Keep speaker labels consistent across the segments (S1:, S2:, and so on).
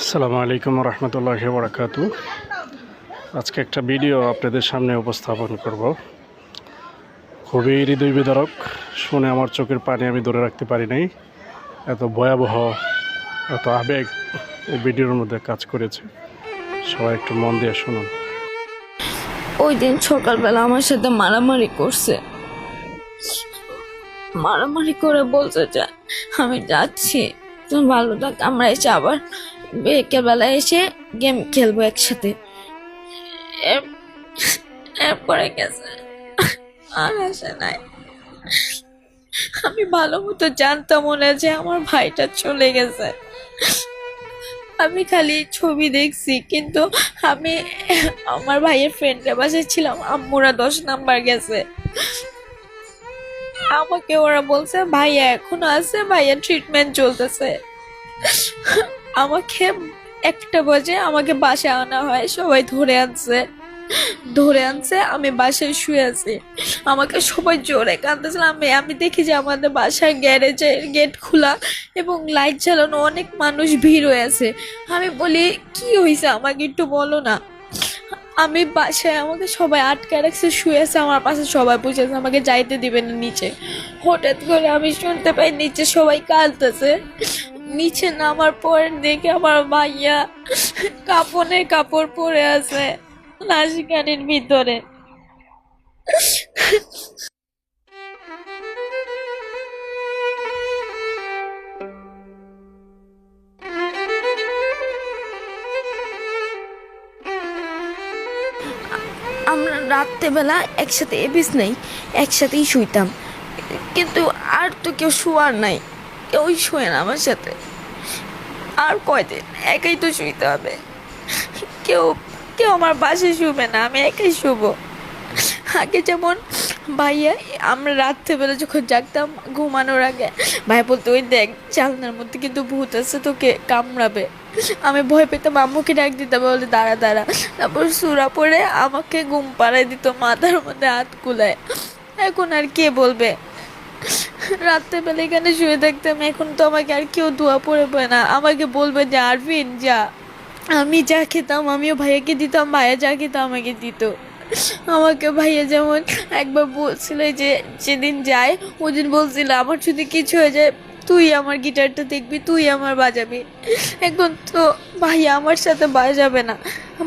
S1: আসসালামু আলাইকুম রহমতুল্লাহ বরাকাতু আজকে একটা ভিডিও আপনাদের সামনে উপস্থাপন করব। খুবই হৃদয় বিদারক শুনে আমার চোখের পানি আমি ধরে রাখতে পারি নাই। এত ভয়াবহ, এত আবেগ এই ভিডিওর মধ্যে কাজ করেছে। সবাই একটু মন দিয়ে শুনুন।
S2: ওই দিন সকালবেলা আমার সাথে মারামারি করছে। মারামারি করে বলছে যে, আমি যাচ্ছি, তুমি ভালো থাক, আমরা এসে আবার বিকেলবেলা এসে গেম খেলব একসাথে। এর- এরপরে গেছে। আর আসে নাই। আমি ভালো মতো জানতাম মনে যে আমার ভাইটা চলে গেছে। আমি খালি ছবি দেখছি, কিন্তু আমি আমার ভাইয়ের ফ্রেন্ডের বাসায় ছিলাম, আম্মুরা দশ নাম্বার গেছে। আমাকে ওরা বলছে, ভাইয়া এখনও আছে? ভাইয়া ট্রিটমেন্ট চলতেছে। আমাকে একটা বাজে আমাকে বাসায় আনা হয়, সবাই ধরে আনছে। ধরে আনছে, আমি বাসায় শুয়ে আছি। আমাকে সবাই জোরে কাঁদতেছিল। আমি আমি দেখি যে আমাদের বাসার গ্যারেজের গেট খোলা এবং লাইট জ্বালানো অনেক মানুষ ভিড় হয়ে আছে। আমি বলি, কি হয়েছে আমাকে একটু বলো না। আমি বাসায়, আমাকে সবাই আটকে রাখছে, শুয়ে আছে, আমার পাশে সবাই বসে আছে। আমাকে যাইতে দিবে না নিচে। হঠাৎ করে আমি শুনতে পাই, নিচে সবাই কাঁদতেছে। নিচে নামার পর দেখে আমার ভাইয়া কাপড়ে কাপড় পরে আছে লাশগানির ভিতরে। আমরা রাত্রেবেলা একসাথে এবিস নেই, একসাথেই শুইতাম। কিন্তু আর তো কেউ শোয়ার নাই। কেউই শোয় না আমার সাথে। আর কয়দিন? একাই তো শুইতে হবে। কেউ কেউ আমার বাসে শুবে না, আমি একাই শুবো। আগে যেমন ভাইয়া, আমরা রাত্রেবেলা যখন জাগতাম, ঘুমানোর আগে ভাই বলতো, ওই দেখ চালনার মধ্যে কিন্তু ভূত আছে, তোকে কামড়াবে। আমি ভয় পেতাম, আম্মুকে ডাক দিতাম, বলে, দাঁড়া দাঁড়া। তারপর সুরা পরে আমাকে ঘুম পাড়ায় দিত, মাথার মধ্যে হাত কুলায়। এখন আর কে বলবে? রাত্রেবেলা এখানে শুয়ে থাকতাম এখন তো আমাকে আর কেউ দোয়া পড়বে না। আমাকে বলবে যে আরফিন যা। আমি যা খেতাম, আমিও ভাইয়াকে দিতাম, ভাইয়া যা খেতাম আমাকে দিত। আমাকে ভাইয়া যেমন একবার বলছিল যে, যেদিন যায় ওদিন বলছিল, আমার যদি কিছু হয়ে যায়, তুই আমার গিটারটা দেখবি, তুই আমার বাজাবি। এখন তো ভাইয়া আমার সাথে বাজাবে না।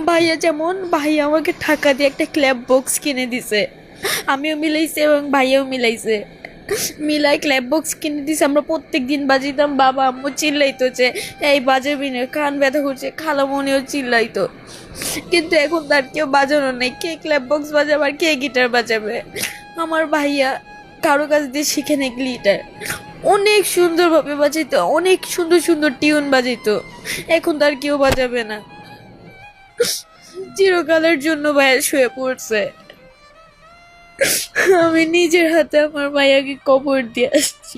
S2: ভাইয়া যেমন, ভাইয়া আমাকে টাকা দিয়ে একটা ক্ল্যাব বক্স কিনে দিছে। আমিও মিলাইছি এবং ভাইয়াও মিলাইছে। মিলাই ক্ল্যাব বক্স কিনে দিছে। আমরা প্রত্যেক দিন বাজিতাম, বাবা, আম্মু চিল্লাইতো যে, এই বাজাবি না কান ব্যথা করছে খালামনিও চিল্লাইতো। কিন্তু এখন তার কেউ বাজানো নেই। কে ক্ল্যাব বক্স বাজাবে আর কে গিটার বাজাবে? আমার ভাইয়া কারও কাছ দিয়ে শিখে নেই গিটার অনেক সুন্দরভাবে বাজাইতো, অনেক সুন্দর সুন্দর টিউন বাজাইতো। এখন তার কেউ বাজাবে না। চিরকালের জন্য ভাইয়া শুয়ে পড়ছে। আমি নিজের হাতে আমার মায়াকে কবর দিয়ে আসছি।